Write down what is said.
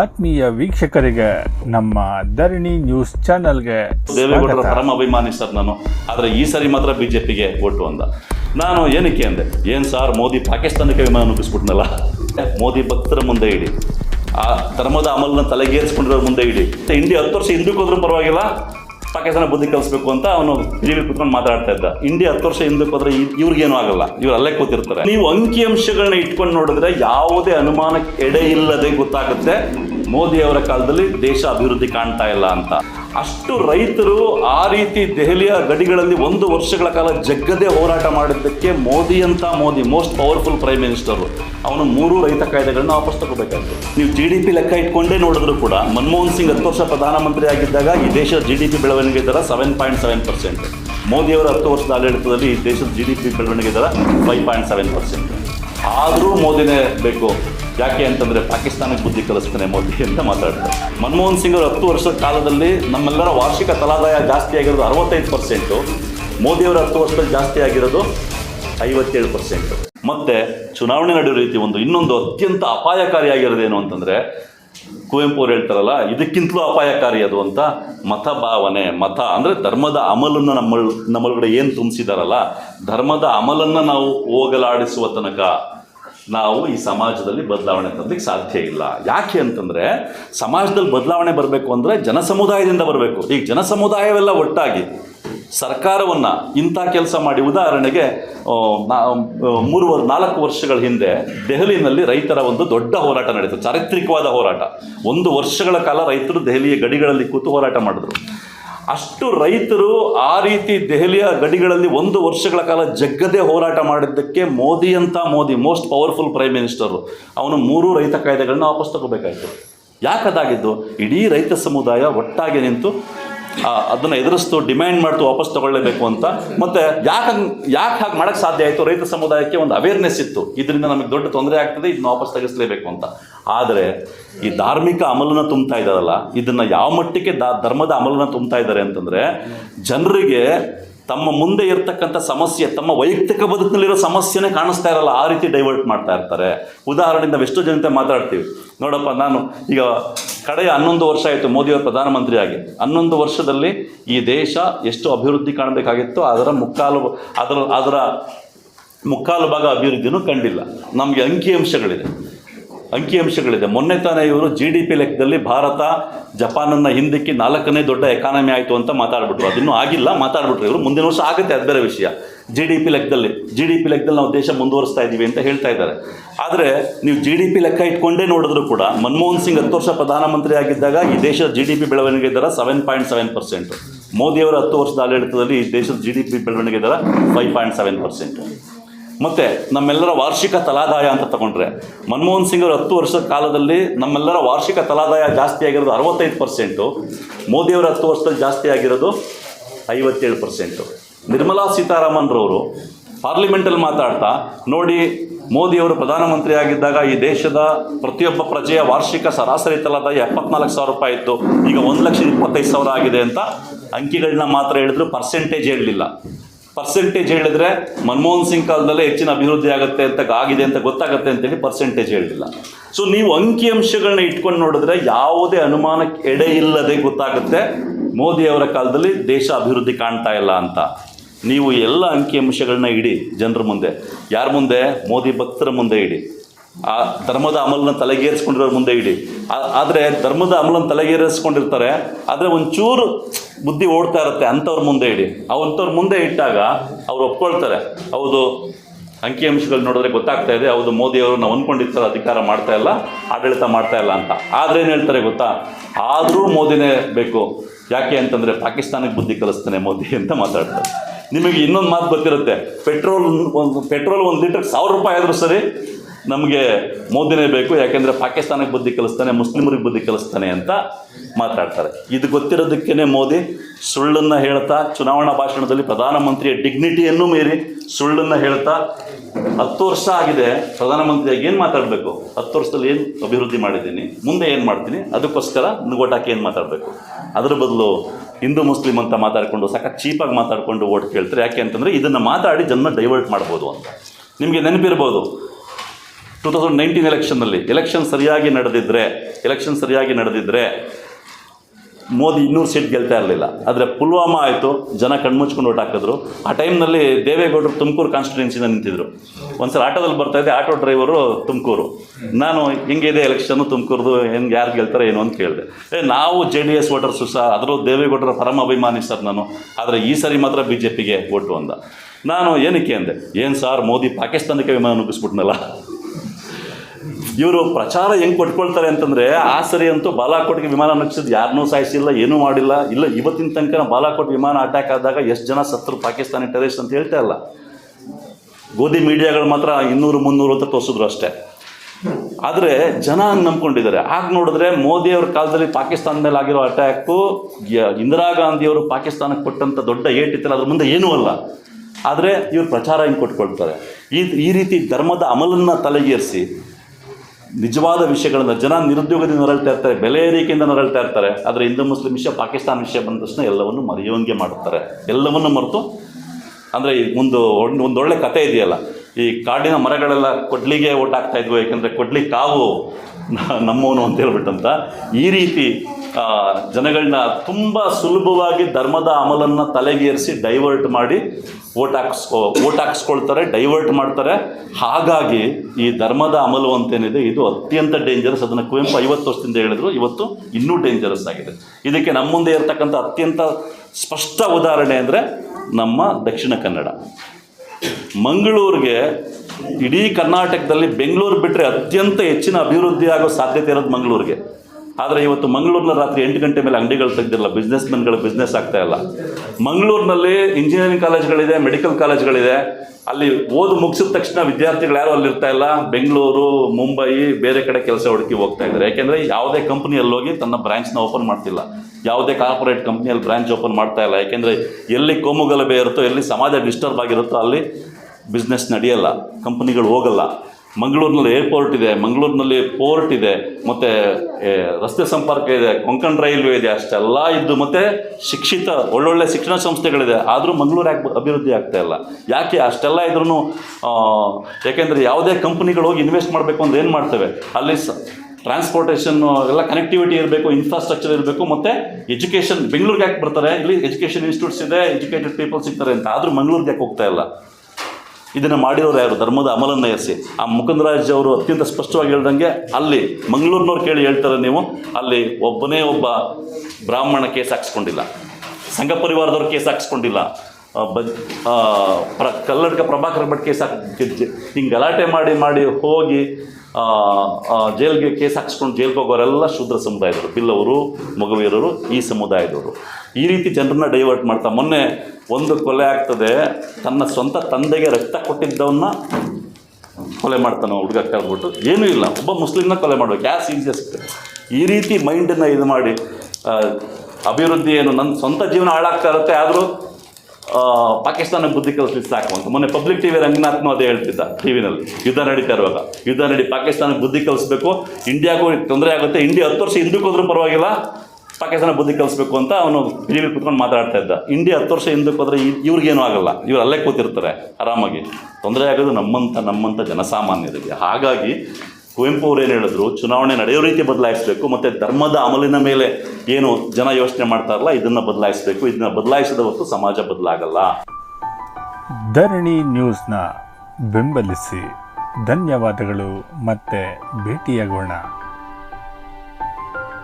ಆತ್ಮೀಯ ವೀಕ್ಷಕರಿಗೆ ನಮ್ಮ ಧರಣಿ ನ್ಯೂಸ್ ಚಾನೆಲ್ಗೆ ದೇವೇಗೌಡರ ಪರಮ ಅಭಿಮಾನಿ ಸರ್ ನಾನು. ಆದರೆ ಈ ಸರಿ ಮಾತ್ರ ಬಿಜೆಪಿಗೆ ಓಟು ಅಂದ. ನಾನು ಏನಕ್ಕೆ ಅಂದೆ? ಏನು ಸರ್ ಮೋದಿ ಪಾಕಿಸ್ತಾನಕ್ಕೆ ವಿಮಾನ ನುಗ್ಗಿಸ್ಬಿಟ್ನಲ್ಲ ಮೋದಿ ಭಕ್ತರ ಮುಂದೆ ಇಡಿ. ಆ ಧರ್ಮದ ಅಮಲನ್ನ ತಲೆಗೇರಿಸ್ಕೊಂಡಿರೋ ಮುಂದೆ ಇಡಿ. ಇಂಡಿಯಾ ಹತ್ತು ವರ್ಷ ಹಿಂದಕ್ಕೆ ಹೋದ್ರೂ ಪರವಾಗಿಲ್ಲ. ಪಾಕಿಸ್ತಾನ ಬುದ್ಧಿ ಕಲಿಸ್ಬೇಕು ಅಂತ ಅವನು ಟಿವಿ ಕುತ್ಕೊಂಡು ಮಾತಾಡ್ತಾ ಇದ್ದ. ಇಂಡಿಯಾ ಹತ್ತು ವರ್ಷ ಹಿಂದಕ್ಕೆ ಹೋದ್ರೆ ಇವ್ರಿಗೇನು ಆಗಲ್ಲ. ಇವ್ರು ಅಲ್ಲೇ ಕೂತಿರ್ತಾರೆ. ನೀವು ಅಂಕಿಅಂಶಗಳನ್ನ ಇಟ್ಕೊಂಡು ನೋಡಿದ್ರೆ ಯಾವುದೇ ಅನುಮಾನಕ್ಕೆ ಎಡೆ ಇಲ್ಲದೆ ಗೊತ್ತಾಗುತ್ತೆ ಮೋದಿ ಅವರ ಕಾಲದಲ್ಲಿ ದೇಶ ಅಭಿವೃದ್ಧಿ ಕಾಣ್ತಾ ಇಲ್ಲ ಅಂತ. ಅಷ್ಟು ರೈತರು ಆ ರೀತಿ ದೆಹಲಿಯ ಗಡಿಗಳಲ್ಲಿ ಒಂದು ವರ್ಷಗಳ ಕಾಲ ಜಗ್ಗದೆ ಹೋರಾಟ ಮಾಡಿದ್ದಕ್ಕೆ ಮೋದಿ ಅಂತ Modi most powerful prime minister ಅವನು ಮೂರು ರೈತ ಕಾಯ್ದೆಗಳನ್ನ ವಾಪಸ್ ತಗೋಬೇಕಾಗ್ತದೆ ನೀವು ಜಿ ಡಿ ಪಿ ಲೆಕ್ಕ ಇಟ್ಕೊಂಡೇ ನೋಡಿದ್ರು ಕೂಡ ಮನಮೋಹನ್ ಸಿಂಗ್ ಹತ್ತು ವರ್ಷ ಪ್ರಧಾನಮಂತ್ರಿ ಆಗಿದ್ದಾಗ ಈ ದೇಶದ ಜಿ ಡಿ ಪಿ ಬೆಳವಣಿಗೆ ದರ ಸೆವೆನ್ ಪಾಯಿಂಟ್ ಸೆವೆನ್ ಪರ್ಸೆಂಟ್ ಮೋದಿಯವರ ಹತ್ತು ವರ್ಷದ ಆಡಳಿತದಲ್ಲಿ ಈ ದೇಶದ ಜಿ ಡಿ ಪಿ ಬೆಳವಣಿಗೆ ದರ ಫೈವ್ ಪಾಯಿಂಟ್ ಸೆವೆನ್ ಪರ್ಸೆಂಟ್ ಆದರೂ ಮೋದಿನೇ ಬೇಕು. ಯಾಕೆ ಅಂತಂದರೆ ಪಾಕಿಸ್ತಾನಕ್ಕೆ ಬುದ್ಧಿ ಕಲಿಸ್ತಾನೆ ಮೋದಿ ಅಂತ ಮಾತಾಡ್ತಾರೆ. ಮನಮೋಹನ್ ಸಿಂಗ್ ಅವರು ಹತ್ತು ವರ್ಷದ ಕಾಲದಲ್ಲಿ ನಮ್ಮೆಲ್ಲರ ವಾರ್ಷಿಕ ತಲಾದಾಯ ಜಾಸ್ತಿ ಆಗಿರೋದು ಅರವತ್ತೈದು ಪರ್ಸೆಂಟು ಮೋದಿಯವರ ಹತ್ತು ವರ್ಷದಲ್ಲಿ ಜಾಸ್ತಿ ಆಗಿರೋದು ಐವತ್ತೇಳು ಪರ್ಸೆಂಟ್ ಮತ್ತೆ ಚುನಾವಣೆ ನಡೆಯೋ ರೀತಿ ಒಂದು ಇನ್ನೊಂದು ಅತ್ಯಂತ ಅಪಾಯಕಾರಿಯಾಗಿರೋದೇನು ಅಂತಂದರೆ ಕುವೆಂಪು ಅವ್ರು ಹೇಳ್ತಾರಲ್ಲ, ಇದಕ್ಕಿಂತಲೂ ಅಪಾಯಕಾರಿ ಅದು ಅಂತ ಮತ ಭಾವನೆ ಮತ ಅಂದರೆ ಧರ್ಮದ ಅಮಲನ್ನು ನಮ್ಮ ನಮ್ಮೊಳಗಡೆ ಏನು ತುಂಬಿಸಿದಾರಲ್ಲ, ಧರ್ಮದ ಅಮಲನ್ನು ನಾವು ಹೋಗಲಾಡಿಸುವ ತನಕ ನಾವು ಈ ಸಮಾಜದಲ್ಲಿ ಬದಲಾವಣೆ ತರಲಿಕ್ಕೆ ಸಾಧ್ಯ ಇಲ್ಲ. ಯಾಕೆ ಅಂತಂದರೆ, ಸಮಾಜದಲ್ಲಿ ಬದಲಾವಣೆ ಬರಬೇಕು ಅಂದರೆ ಜನಸಮುದಾಯದಿಂದ ಬರಬೇಕು. ಈಗ ಜನಸಮುದಾಯವೆಲ್ಲ ಒಟ್ಟಾಗಿ ಸರ್ಕಾರವನ್ನು ಇಂಥ ಕೆಲಸ ಮಾಡಿ. ಉದಾಹರಣೆಗೆ ನಾ ಮೂರು ನಾಲ್ಕು ವರ್ಷಗಳ ಹಿಂದೆ ದೆಹಲಿನಲ್ಲಿ ರೈತರ ಒಂದು ದೊಡ್ಡ ಹೋರಾಟ ನಡೀತು. ಚಾರಿತ್ರಿಕವಾದ ಹೋರಾಟ. ಒಂದು ವರ್ಷಗಳ ಕಾಲ ರೈತರು ದೆಹಲಿಯ ಗಡಿಗಳಲ್ಲಿ ಕೂತು ಹೋರಾಟ ಮಾಡಿದ್ರು. ಅಷ್ಟು ರೈತರು ಆ ರೀತಿ ದೆಹಲಿಯ ಗಡಿಗಳಲ್ಲಿ ಒಂದು ವರ್ಷಗಳ ಕಾಲ ಜಗ್ಗದೆ ಹೋರಾಟ ಮಾಡಿದ್ದಕ್ಕೆ ಮೋದಿ ಅಂತ Modi most powerful prime minister ಅವನು ಮೂರು ರೈತ ಕಾಯ್ದೆಗಳನ್ನ ವಾಪಸ್ ತಗೋಬೇಕಾಯಿತು. ಯಾಕದಾಗಿದ್ದು? ಇಡೀ ರೈತ ಸಮುದಾಯ ಒಟ್ಟಾಗಿ ನಿಂತು ಅದನ್ನು ಎದುರಿಸ್ತು ಡಿಮ್ಯಾಂಡ್ ಮಾಡ್ತು, ವಾಪಸ್ ತಗೊಳ್ಳೇಬೇಕು ಅಂತ. ಮತ್ತು ಯಾಕೆ ಯಾಕೆ ಹಾಗೆ ಮಾಡೋಕ್ಕೆ ಸಾಧ್ಯ ಆಯಿತು? ರೈತ ಸಮುದಾಯಕ್ಕೆ ಒಂದು ಅವೇರ್ನೆಸ್ ಇತ್ತು. ಇದರಿಂದ ನಮಗೆ ದೊಡ್ಡ ತೊಂದರೆ ಆಗ್ತದೆ ಇದನ್ನ ವಾಪಸ್ ತೆಗೆಸಲೇಬೇಕು ಅಂತ. ಆದರೆ ಈ ಧಾರ್ಮಿಕ ಅಮಲನ ತುಂಬ್ತಾ ಇದ್ದಾರಲ್ಲ, ಇದನ್ನು ಯಾವ ಮಟ್ಟಿಗೆ ದಾ ಧರ್ಮದ ಅಮಲನ ತುಂಬ್ತಾ ಇದ್ದಾರೆ ಅಂತಂದರೆ, ಜನರಿಗೆ ತಮ್ಮ ಮುಂದೆ ಇರತಕ್ಕಂಥ ಸಮಸ್ಯೆ, ತಮ್ಮ ವೈಯಕ್ತಿಕ ಬದುಕಿನಲ್ಲಿರೋ ಸಮಸ್ಯೆನೇ ಕಾಣಿಸ್ತಾ ಇರಲ್ಲ, ಆ ರೀತಿ ಡೈವರ್ಟ್ ಮಾಡ್ತಾ ಇರ್ತಾರೆ. ಉದಾಹರಣೆಯಿಂದ ಎಷ್ಟೋ ಜನತೆ ಮಾತಾಡ್ತೀವಿ. ನೋಡಪ್ಪ, ನಾನು ಈಗ ಕಡೆಯ ಹನ್ನೊಂದು ವರ್ಷ ಆಯಿತು ಮೋದಿಯವರು ಪ್ರಧಾನಮಂತ್ರಿಯಾಗಿ ಹನ್ನೊಂದು ವರ್ಷದಲ್ಲಿ ಈ ದೇಶ ಎಷ್ಟು ಅಭಿವೃದ್ಧಿ ಕಾಣಬೇಕಾಗಿತ್ತು ಅದರ ಮುಕ್ಕಾಲು, ಅದರ ಅದರ ಮುಕ್ಕಾಲು ಭಾಗ ಅಭಿವೃದ್ಧಿನೂ ಕಂಡಿಲ್ಲ. ನಮಗೆ ಅಂಕಿಅಂಶಗಳಿದೆ ಅಂಕಿಅಂಶಗಳಿದೆ. ಮೊನ್ನೆ ತಾನೇ ಇವರು ಜಿ ಡಿ ಪಿ ಲೆಕ್ಕದಲ್ಲಿ ಭಾರತ ಜಪಾನನ್ನು ಹಿಂದಕ್ಕೆ ನಾಲ್ಕನೇ ದೊಡ್ಡ ಎಕಾನಮಿ ಆಯಿತು ಅಂತ ಮಾತಾಡ್ಬಿಟ್ರು. ಅದಿನ್ನೂ ಆಗಿಲ್ಲ, ಮಾತಾಡ್ಬಿಟ್ರು ಇವರು. ಮುಂದಿನ ವರ್ಷ ಆಗುತ್ತೆ ಅದು ಬೇರೆ ವಿಷಯ. ಜಿ ಡಿ ಪಿ ಲೆಕ್ಕದಲ್ಲಿ ಜಿ ಡಿ ಪಿ ಲೆಕ್ಕದಲ್ಲಿ ನಾವು ದೇಶ ಮುಂದುವರಿಸ್ತಾ ಇದ್ದೀವಿ ಅಂತ ಹೇಳ್ತಾ ಇದ್ದಾರೆ. ಆದರೆ ನೀವು ಜಿ ಡಿ ಪಿ ಲೆಕ್ಕ ಇಟ್ಕೊಂಡೇ ನೋಡಿದ್ರು ಕೂಡ ಮನಮೋಹನ್ ಸಿಂಗ್ ಹತ್ತು ವರ್ಷ ಪ್ರಧಾನಮಂತ್ರಿ ಆಗಿದ್ದಾಗ ಈ ದೇಶದ ಜಿ ಡಿ ಪಿ ಬೆಳವಣಿಗೆ ದರ ಸೆವೆನ್ ಪಾಯಿಂಟ್ ಸೆವೆನ್ ಪರ್ಸೆಂಟ್ ಮೋದಿಯವರ ಹತ್ತು ವರ್ಷದ ಆಡಳಿತದಲ್ಲಿ ಈ ದೇಶದ ಜಿ ಡಿ ಪಿ ಬೆಳವಣಿಗೆ ದರ ಫೈವ್ ಪಾಯಿಂಟ್ ಸೆವೆನ್ ಪರ್ಸೆಂಟ್ ಮತ್ತು ನಮ್ಮೆಲ್ಲರ ವಾರ್ಷಿಕ ತಲಾದಾಯ ಅಂತ ತಗೊಂಡ್ರೆ. ಮನಮೋಹನ್ ಸಿಂಗ್ ಅವರು ಹತ್ತು ವರ್ಷದ ಕಾಲದಲ್ಲಿ ನಮ್ಮೆಲ್ಲರ ವಾರ್ಷಿಕ ತಲಾದಾಯ ಜಾಸ್ತಿ ಆಗಿರೋದು ಅರವತ್ತೈದು ಪರ್ಸೆಂಟು. ಮೋದಿಯವರ ಹತ್ತು ವರ್ಷದಲ್ಲಿ ಜಾಸ್ತಿ ಆಗಿರೋದು ಐವತ್ತೇಳು ಪರ್ಸೆಂಟು. ನಿರ್ಮಲಾ ಸೀತಾರಾಮನ್ರವರು ಪಾರ್ಲಿಮೆಂಟಲ್ಲಿ ಮಾತಾಡ್ತಾ, ನೋಡಿ ಮೋದಿಯವರು ಪ್ರಧಾನಮಂತ್ರಿ ಆಗಿದ್ದಾಗ ಈ ದೇಶದ ಪ್ರತಿಯೊಬ್ಬ ಪ್ರಜೆಯ ವಾರ್ಷಿಕ ಸರಾಸರಿ ತಲಾದಾಯ ಎಪ್ಪತ್ನಾಲ್ಕು ಸಾವಿರ ರೂಪಾಯಿ ಇತ್ತು. ಈಗ ಒಂದು ಲಕ್ಷದ ಇಪ್ಪತ್ತೈದು ಸಾವಿರ ಆಗಿದೆ ಅಂತ ಅಂಕಿಗಳನ್ನ ಮಾತ್ರ ಹೇಳಿದ್ರು ಪರ್ಸೆಂಟೇಜ್ ಹೇಳಲಿಲ್ಲ ಪರ್ಸೆಂಟೇಜ್ ಹೇಳಿದ್ರೆ ಮನಮೋಹನ್ ಸಿಂಗ್ ಕಾಲದಲ್ಲೇ ಹೆಚ್ಚಿನ ಅಭಿವೃದ್ಧಿ ಆಗುತ್ತೆ ಅಂತ ಆಗಿದೆ ಅಂತ ಗೊತ್ತಾಗುತ್ತೆ ಅಂತೇಳಿ ಪರ್ಸೆಂಟೇಜ್ ಹೇಳಿಲ್ಲ. ಸೊ ನೀವು ಅಂಕಿಅಂಶಗಳನ್ನ ಇಟ್ಕೊಂಡು ನೋಡಿದ್ರೆ ಯಾವುದೇ ಅನುಮಾನಕ್ಕೆ ಎಡೆ ಇಲ್ಲದೆ ಗೊತ್ತಾಗುತ್ತೆ. ಮೋದಿಯವರ ಕಾಲದಲ್ಲಿ ದೇಶ ಅಭಿವೃದ್ಧಿ ಕಾಣ್ತಾ ಇಲ್ಲ ಅಂತ. ನೀವು ಎಲ್ಲ ಅಂಕಿಅಂಶಗಳನ್ನ ಇಡಿ, ಜನರ ಮುಂದೆ. ಯಾರ ಮುಂದೆ? ಮೋದಿ ಭಕ್ತರ ಮುಂದೆ ಇಡಿ. ಆ ಧರ್ಮದ ಅಮಲನ್ನ ತಲೆಗೇರಿಸ್ಕೊಂಡಿರೋ ಮುಂದೆ ಇಡಿ. ಆದರೆ ಧರ್ಮದ ಅಮಲನ್ನು ತಲೆಗೇರಿಸ್ಕೊಂಡಿರ್ತಾರೆ, ಆದರೆ ಒಂಚೂರು ಬುದ್ಧಿ ಓಡ್ತಾ ಇರುತ್ತೆ ಅಂಥವ್ರ ಮುಂದೆ ಇಡಿ. ಅವಂಥವ್ರ ಮುಂದೆ ಇಟ್ಟಾಗ ಅವ್ರು ಒಪ್ಕೊಳ್ತಾರೆ. ಹೌದು ಅಂಕಿಅಂಶಗಳು ನೋಡಿದ್ರೆ ಗೊತ್ತಾಗ್ತಾ ಇದೆ, ಹೌದು ಮೋದಿಯವರು ನಾವು ಅಂದ್ಕೊಂಡಿರ್ತಾರೆ ಅಧಿಕಾರ ಮಾಡ್ತಾ ಇಲ್ಲ, ಆಡಳಿತ ಮಾಡ್ತಾ ಇಲ್ಲ ಅಂತ. ಆದರೆ ಏನು ಹೇಳ್ತಾರೆ ಗೊತ್ತಾ? ಆದರೂ ಮೋದಿನೇ ಬೇಕು. ಯಾಕೆ ಅಂತಂದರೆ ಪಾಕಿಸ್ತಾನಕ್ಕೆ ಬುದ್ಧಿ ಕಲಿಸ್ತಾನೆ ಮೋದಿ ಅಂತ ಮಾತಾಡ್ತಾರೆ. ನಿಮಗೆ ಇನ್ನೊಂದು ಮಾತು ಗೊತ್ತಿರುತ್ತೆ, ಪೆಟ್ರೋಲ್ ಒಂದು ಪೆಟ್ರೋಲ್ ಒಂದು ಲೀಟರ್ ಸಾವಿರ ರೂಪಾಯಿ ಆದರೂ ಸರಿ ನಮಗೆ ಮೋದಿನೇ ಬೇಕು, ಯಾಕೆಂದರೆ ಪಾಕಿಸ್ತಾನಕ್ಕೆ ಬುದ್ಧಿ ಕಲಿಸ್ತಾನೆ, ಮುಸ್ಲಿಮರಿಗೆ ಬುದ್ಧಿ ಕಲಿಸ್ತಾನೆ ಅಂತ ಮಾತಾಡ್ತಾರೆ. ಇದು ಗೊತ್ತಿರೋದಕ್ಕೇ ಮೋದಿ, ಸುಳ್ಳನ್ನು ಹೇಳ್ತಾ ಚುನಾವಣಾ ಭಾಷಣದಲ್ಲಿ ಪ್ರಧಾನಮಂತ್ರಿಯ ಡಿಗ್ನಿಟಿಯನ್ನು ಮೀರಿ ಸುಳ್ಳನ್ನು ಹೇಳ್ತಾ ಹತ್ತು ವರ್ಷ ಆಗಿದೆ, ಪ್ರಧಾನಮಂತ್ರಿಯಾಗಿ ಏನು ಮಾತಾಡಬೇಕು? ಹತ್ತು ವರ್ಷದಲ್ಲಿ ಏನು ಅಭಿವೃದ್ಧಿ ಮಾಡಿದ್ದೀನಿ, ಮುಂದೆ ಏನು ಮಾಡ್ತೀನಿ? ಅದಕ್ಕೋಸ್ಕರ ನುಗೋಟಾಕಿ ಏನು ಮಾತಾಡಬೇಕು? ಅದರ ಬದಲು ಹಿಂದೂ ಮುಸ್ಲಿಂ ಅಂತ ಮಾತಾಡಿಕೊಂಡು ಸಖತ್ ಚೀಪಾಗಿ ಮಾತಾಡಿಕೊಂಡು ಓಟ್ ಕೇಳ್ತಾರೆ. ಯಾಕೆ ಅಂತಂದರೆ ಇದನ್ನು ಮಾತಾಡಿ ಜನ ಡೈವರ್ಟ್ ಮಾಡ್ಬೋದು ಅಂತ. ನಿಮಗೆ ನೆನಪಿರ್ಬೋದು ಟೂ ತೌಸಂಡ್ ನೈನ್ಟೀನ್ ಎಲೆಕ್ಷನ್ನಲ್ಲಿ ಎಲೆಕ್ಷನ್ ಸರಿಯಾಗಿ ನಡೆದಿದ್ರೆ ಎಲೆಕ್ಷನ್ ಸರಿಯಾಗಿ ನಡೆದಿದ್ರೆ ಮೋದಿ ಇನ್ನೂರು ಸೀಟ್ ಗೆಲ್ತಾ ಇರಲಿಲ್ಲ. ಆದರೆ ಪುಲ್ವಾಮಾ ಆಯಿತು, ಜನ ಕಣ್ಮುಚ್ಕೊಂಡು ಓಟ್ ಹಾಕಿದ್ರು. ಆ ಟೈಮ್ನಲ್ಲಿ ದೇವೇಗೌಡರು ತುಮಕೂರು ಕಾನ್ಸ್ಟಿಟ್ಯೂನ್ಸಿನ ನಿಂತಿದ್ರು. ಒಂದ್ಸಲ ಆಟೋದಲ್ಲಿ ಬರ್ತಾ ಇದ್ದೆ, ಆಟೋ ಡ್ರೈವರು ತುಮಕೂರು. ನಾನು ಹೆಂಗಿದೆ ಎಲೆಕ್ಷನ್ನು ತುಮಕೂರ್ದು ಹೆಂಗೆ ಯಾರು ಗೆಲ್ತಾರೆ ಏನು ಅಂತ ಕೇಳಿದೆ. ಏ, ನಾವು ಜೆ ಡಿ ಎಸ್ ವೋಟರ್ಸು ಸಹ ಅದರಲ್ಲೂ ದೇವೇಗೌಡರ ಪರಮ ಅಭಿಮಾನಿ ಸರ್ ನಾನು. ಆದರೆ ಈ ಸರಿ ಮಾತ್ರ ಬಿ ಜೆ ಪಿಗೆ ಓಟು ಅಂದ ನಾನು ಏನಕ್ಕೆ ಅಂದೆ, ಏನು ಸರ್ ಮೋದಿ ಪಾಕಿಸ್ತಾನಕ್ಕೆ ವಿಮಾನ ನುಗ್ಗಿಸ್ಬಿಟ್ನಲ್ಲ? ಇವರು ಪ್ರಚಾರ ಹೆಂಗ್ ಕೊಟ್ಕೊಳ್ತಾರೆ ಅಂತಂದರೆ ಆ ಸರಿ ಅಂತೂ ಬಾಲಾಕೋಟ್ಗೆ ವಿಮಾನ ನುಗ್ಸಿದ್ದು ಯಾರನ್ನೂ ಸಾಯಿಸಿಲ್ಲ, ಏನೂ ಮಾಡಿಲ್ಲ. ಇಲ್ಲ, ಇವತ್ತಿನ ತನಕ ಬಾಲಾಕೋಟ್ ವಿಮಾನ ಅಟ್ಯಾಕ್ ಆದಾಗ ಎಷ್ಟು ಜನ ಸತ್ರು ಪಾಕಿಸ್ತಾನಿ ಟೆರರಿಸ್ಟ್ ಅಂತ ಹೇಳ್ತಾ ಇಲ್ಲ. ಗೋಧಿ ಮೀಡಿಯಾಗಳು ಮಾತ್ರ ಇನ್ನೂರು, ಮುನ್ನೂರು ಅಂತ ತೋರಿಸಿದ್ರು ಅಷ್ಟೇ. ಆದರೆ ಜನ ನಂಬ್ಕೊಂಡಿದ್ದಾರೆ. ಆಗ ನೋಡಿದ್ರೆ ಮೋದಿಯವ್ರ ಕಾಲದಲ್ಲಿ ಪಾಕಿಸ್ತಾನ ಮೇಲೆ ಆಗಿರೋ ಅಟ್ಯಾಕು ಇಂದಿರಾ ಗಾಂಧಿಯವರು ಪಾಕಿಸ್ತಾನಕ್ಕೆ ಕೊಟ್ಟಂಥ ದೊಡ್ಡ ಏಟಿತ್ತಲ್ಲ ಅದ್ರ ಮುಂದೆ ಏನೂ ಅಲ್ಲ. ಆದರೆ ಇವ್ರು ಪ್ರಚಾರ ಹಿಂಗೆ ಕೊಟ್ಕೊಳ್ತಾರೆ? ಈ ಈ ರೀತಿ ಧರ್ಮದ ಅಮಲನ್ನು ತಲೆಗೇರಿಸಿ ನಿಜವಾದ ವಿಷಯಗಳನ್ನು ಜನ ನಿರುದ್ಯೋಗದಿಂದ ನರಳ್ತಾ ಇರ್ತಾರೆ, ಬೆಲೆ ಏರಿಕೆಯಿಂದ ನರಳ್ತಾ ಇರ್ತಾರೆ. ಆದರೆ ಹಿಂದೂ ಮುಸ್ಲಿಂ ವಿಷಯ, ಪಾಕಿಸ್ತಾನ ವಿಷಯ ಬಂದ ತಕ್ಷಣ ಎಲ್ಲವನ್ನು ಮಾಡ್ತಾರೆ ಮಾಡುತ್ತಾರೆ. ಎಲ್ಲವನ್ನು ಮರೆತು, ಅಂದರೆ ಒಂದು ಒಂದು ಒಂದೊಳ್ಳೆ ಕತೆ ಇದೆಯಲ್ಲ, ಈ ಕಾಡಿನ ಮರಗಳೆಲ್ಲ ಕೊಡ್ಲಿಗೆ ಓಟ್ ಇದ್ವು, ಯಾಕಂದರೆ ಕೊಡ್ಲಿ ಕಾವು ನಮ್ಮವನು ಅಂತ ಹೇಳ್ಬಿಟ್ಟಂತ ಈ ರೀತಿ ಜನಗಳನ್ನ ತುಂಬ ಸುಲಭವಾಗಿ ಧರ್ಮದ ಅಮಲನ್ನು ತಲೆಗೇರಿಸಿ ಡೈವರ್ಟ್ ಮಾಡಿ ಓಟ್ ಹಾಕ್ಸ್ಕೊ ಓಟ್ ಹಾಕ್ಸ್ಕೊಳ್ತಾರೆ ಡೈವರ್ಟ್ ಮಾಡ್ತಾರೆ. ಹಾಗಾಗಿ ಈ ಧರ್ಮದ ಅಮಲು ಅಂತೇನಿದೆ, ಇದು ಅತ್ಯಂತ ಡೇಂಜರಸ್ ಅದನ್ನು ಕುವೆಂಪು ಐವತ್ತು ವರ್ಷದಿಂದ ಹೇಳಿದ್ರು, ಇವತ್ತು ಇನ್ನೂ ಡೇಂಜರಸ್ ಆಗಿದೆ. ಇದಕ್ಕೆ ನಮ್ಮ ಮುಂದೆ ಇರತಕ್ಕಂಥ ಅತ್ಯಂತ ಸ್ಪಷ್ಟ ಉದಾಹರಣೆ ಅಂದರೆ ನಮ್ಮ ದಕ್ಷಿಣ ಕನ್ನಡ. ಮಂಗಳೂರಿಗೆ ಇಡೀ ಕರ್ನಾಟಕದಲ್ಲಿ ಬೆಂಗಳೂರು ಬಿಟ್ಟರೆ ಅತ್ಯಂತ ಹೆಚ್ಚಿನ ಅಭಿವೃದ್ಧಿ ಆಗೋ ಸಾಧ್ಯತೆ ಇರೋದು ಮಂಗಳೂರಿಗೆ. ಆದರೆ ಇವತ್ತು ಮಂಗಳೂರಿನ ರಾತ್ರಿ ಎಂಟು ಗಂಟೆ ಮೇಲೆ ಅಂಗಡಿಗಳು ತೆಗೆದಿಲ್ಲ ಬಿಸ್ನೆಸ್ ಮೆನ್ಗಳು ಬಿಸ್ನೆಸ್ ಆಗ್ತಾ ಇಲ್ಲ. ಮಂಗಳೂರಿನಲ್ಲಿ ಇಂಜಿನಿಯರಿಂಗ್ ಕಾಲೇಜ್ಗಳಿದೆ ಮೆಡಿಕಲ್ ಕಾಲೇಜ್ಗಳಿದೆ ಅಲ್ಲಿ ಓದು ಮುಗಿಸಿದ ತಕ್ಷಣ ವಿದ್ಯಾರ್ಥಿಗಳು ಯಾರು ಅಲ್ಲಿ ಇರ್ತಾ ಇಲ್ಲ. ಬೆಂಗಳೂರು, ಮುಂಬೈ, ಬೇರೆ ಕಡೆ ಕೆಲಸ ಹುಡುಕಿ ಹೋಗ್ತಾ ಇದ್ದಾರೆ. ಯಾಕೆಂದರೆ ಯಾವುದೇ ಕಂಪ್ನಿಯಲ್ಲಿ ಹೋಗಿ ತನ್ನ ಬ್ರಾಂಚ್ನ ಓಪನ್ ಮಾಡ್ತಿಲ್ಲ. ಯಾವುದೇ ಕಾರ್ಪೊರೇಟ್ ಕಂಪ್ನಿಯಲ್ಲಿ ಬ್ರ್ಯಾಂಚ್ ಓಪನ್ ಮಾಡ್ತಾ ಇಲ್ಲ. ಯಾಕೆಂದರೆ ಎಲ್ಲಿ ಕೋಮುಗಲಭೆ ಇರುತ್ತೋ, ಎಲ್ಲಿ ಸಮಾಜ ಡಿಸ್ಟರ್ಬ್ ಆಗಿರುತ್ತೋ ಅಲ್ಲಿ ಬಿಸ್ನೆಸ್ ನಡೆಯಲ್ಲ. ಕಂಪ್ನಿಗಳು ಹೋಗಲ್ಲ. ಮಂಗಳೂರಿನಲ್ಲಿ ಏರ್ಪೋರ್ಟ್ ಇದೆ, ಮಂಗಳೂರಿನಲ್ಲಿ ಪೋರ್ಟ್ ಇದೆ, ಮತ್ತು ರಸ್ತೆ ಸಂಪರ್ಕ ಇದೆ, ಕೊಂಕಣ್ ರೈಲ್ವೆ ಇದೆ, ಅಷ್ಟೆಲ್ಲ ಇದ್ದು ಮತ್ತು ಶಿಕ್ಷಿತ, ಒಳ್ಳೊಳ್ಳೆ ಶಿಕ್ಷಣ ಸಂಸ್ಥೆಗಳಿದೆ. ಆದರೂ ಮಂಗಳೂರು ಯಾಕೆ ಅಭಿವೃದ್ಧಿ ಆಗ್ತಾ ಇಲ್ಲ? ಯಾಕೆ ಅಷ್ಟೆಲ್ಲ ಇದ್ರೂ ಯಾಕೆಂದರೆ ಯಾವುದೇ ಕಂಪ್ನಿಗಳು ಹೋಗಿ ಇನ್ವೆಸ್ಟ್ ಮಾಡಬೇಕು ಅಂದ್ರೆ ಏನು ಮಾಡ್ತೇವೆ? ಅಲ್ಲಿ ಸ ಟ್ರಾನ್ಸ್ಪೋರ್ಟೇಷನ್ ಎಲ್ಲ ಕನೆಕ್ಟಿವಿಟಿ ಇರಬೇಕು ಇನ್ಫ್ರಾಸ್ಟ್ರಕ್ಚರ್ ಇರಬೇಕು, ಮತ್ತು ಎಜುಕೇಷನ್ ಬೆಂಗಳೂರಿಗೆ ಯಾಕೆ ಬರ್ತಾರೆ? ಇಲ್ಲಿ ಎಜುಕೇಷನ್ ಇನ್ಸ್ಟಿಟ್ಯೂಟ್ಸ್ ಇದೆ ಎಜುಕೇಟೆಡ್ ಪೀಪಲ್ ಸಿಗ್ತಾರೆ ಅಂತ. ಆದರೂ ಮಂಗಳೂರಿಗೆ ಯಾಕೆ ಹೋಗ್ತಾ ಇಲ್ಲ? ಇದನ್ನು ಮಾಡಿರೋರು ಯಾರು? ಧರ್ಮದ ಅಮಲನ್ನು ಎಸಿ ಆ ಮುಕುಂದರಾಜ್ ಅವರು ಅತ್ಯಂತ ಸ್ಪಷ್ಟವಾಗಿ ಹೇಳ್ದಂಗೆ ಅಲ್ಲಿ ಮಂಗಳೂರಿನವ್ರು ಕೇಳಿ ಹೇಳ್ತಾರೆ ನೀವು, ಅಲ್ಲಿ ಒಬ್ಬನೇ ಒಬ್ಬ ಬ್ರಾಹ್ಮಣ ಕೇಸ್ ಹಾಕ್ಸ್ಕೊಂಡಿಲ್ಲ. ಸಂಘ ಪರಿವಾರದವ್ರು ಕೇಸ್ ಹಾಕ್ಸ್ಕೊಂಡಿಲ್ಲ. ಬ ಪ್ರ, ಕಲ್ಲಡ್ಕ ಪ್ರಭಾಕರ ಭಟ್ ಕೇಸ್ ಹಾಕಿ ಹಿಂಗೆ ಗಲಾಟೆ ಮಾಡಿ ಮಾಡಿ ಹೋಗಿ ಜೈಲ್ಗೆ ಕೇಸ್ ಹಾಕ್ಸ್ಕೊಂಡು ಜೈಲ್ಗೆ ಹೋಗೋರೆಲ್ಲ ಶೂದ್ರ ಸಮುದಾಯದವರು, ಬಿಲ್ಲವರು, ಮಗುವೀರರು, ಈ ಸಮುದಾಯದವರು. ಈ ರೀತಿ ಜನರನ್ನ ಡೈವರ್ಟ್ ಮಾಡ್ತಾ, ಮೊನ್ನೆ ಒಂದು ಕೊಲೆ ಆಗ್ತದೆ, ತನ್ನ ಸ್ವಂತ ತಂದೆಗೆ ರಕ್ತ ಕೊಟ್ಟಿದ್ದವನ್ನ ಕೊಲೆ ಮಾಡ್ತಾನೆ ಹುಡುಗ ಕರೆದ್ಬಿಟ್ಟು ಏನೂ ಇಲ್ಲ, ಒಬ್ಬ ಮುಸ್ಲಿಮ್ನ ಕೊಲೆ ಮಾಡೋ ಯಾರು ಈಸಿ ಸಿಗ್ತದೆ ಈ ರೀತಿ ಮೈಂಡನ್ನು ಇದು ಮಾಡಿ ಅಭಿವೃದ್ಧಿ ಏನು ನನ್ನ ಸ್ವಂತ ಜೀವನ ಹಾಳಾಗ್ತಾ ಇರುತ್ತೆ, ಆದರೂ ಪಾಕಿಸ್ತಾನ ಬುದ್ಧಿ ಕಲಿಸ್ಲಿಕ್ಕೆ ಸಾಕು ಅಂತ. ಮೊನ್ನೆ ಪಬ್ಲಿಕ್ ಟಿವಿ ರಂಗನಾಥ್ನು ಅದೇ ಹೇಳ್ತಿದ್ದ ಟಿ ವಿನಲ್ಲಿ ಯುದ್ಧ ನಡೀತಾ ಇರುವಾಗ. ಯುದ್ಧ ನಡಿ, ಪಾಕಿಸ್ತಾನಕ್ಕೆ ಬುದ್ಧಿ ಕಲಿಸ್ಬೇಕು, ಇಂಡಿಯಾಗೂ ತೊಂದರೆ ಆಗುತ್ತೆ, ಇಂಡಿಯಾ ಹತ್ತು ವರ್ಷ ಹಿಂದಕ್ಕೆ ಹೋದ್ರೂ ಪರವಾಗಿಲ್ಲ. ಪಾಕಿಸ್ತಾನ ಬುದ್ಧಿ ಕಲಿಸ್ಬೇಕು ಅಂತ ಅವನು ಬಿಜೆಪಿ ಕುತ್ಕೊಂಡು ಮಾತಾಡ್ತಾ ಇದ್ದ. ಇಂಡಿಯಾ ಹತ್ತು ವರ್ಷ ಹಿಂದಕ್ಕೆ ಹೋದ್ರೆ ಇವ್ರಿಗೇನು ಆಗಲ್ಲ. ಇವ್ರು ಅಲ್ಲೇ ಕೂತಿರ್ತಾರೆ, ಆರಾಮಾಗಿ. ತೊಂದರೆ ಆಗೋದು ನಮ್ಮಂಥ ನಮ್ಮಂಥ ಜನಸಾಮಾನ್ಯರಿಗೆ. ಹಾಗಾಗಿ ಕುವೆಂಪು ಅವ್ರು ಏನು ಹೇಳಿದ್ರು, ಚುನಾವಣೆ ನಡೆಯೋ ರೀತಿ ಬದಲಾಯಿಸಬೇಕು, ಮತ್ತು ಧರ್ಮದ ಅಮಲಿನ ಮೇಲೆ ಏನು ಜನ ಯೋಚನೆ ಮಾಡ್ತಾರಲ್ಲ, ಇದನ್ನು ಬದಲಾಯಿಸಬೇಕು. ಇದನ್ನು ಬದಲಾಯಿಸಿದ ಹೊತ್ತು ಸಮಾಜ ಬದಲಾಗಲ್ಲ. ಧರಣಿ ನ್ಯೂಸ್ನ ಬೆಂಬಲಿಸಿ. ಧನ್ಯವಾದಗಳು, ಮತ್ತೆ ಭೇಟಿಯಾಗೋಣ.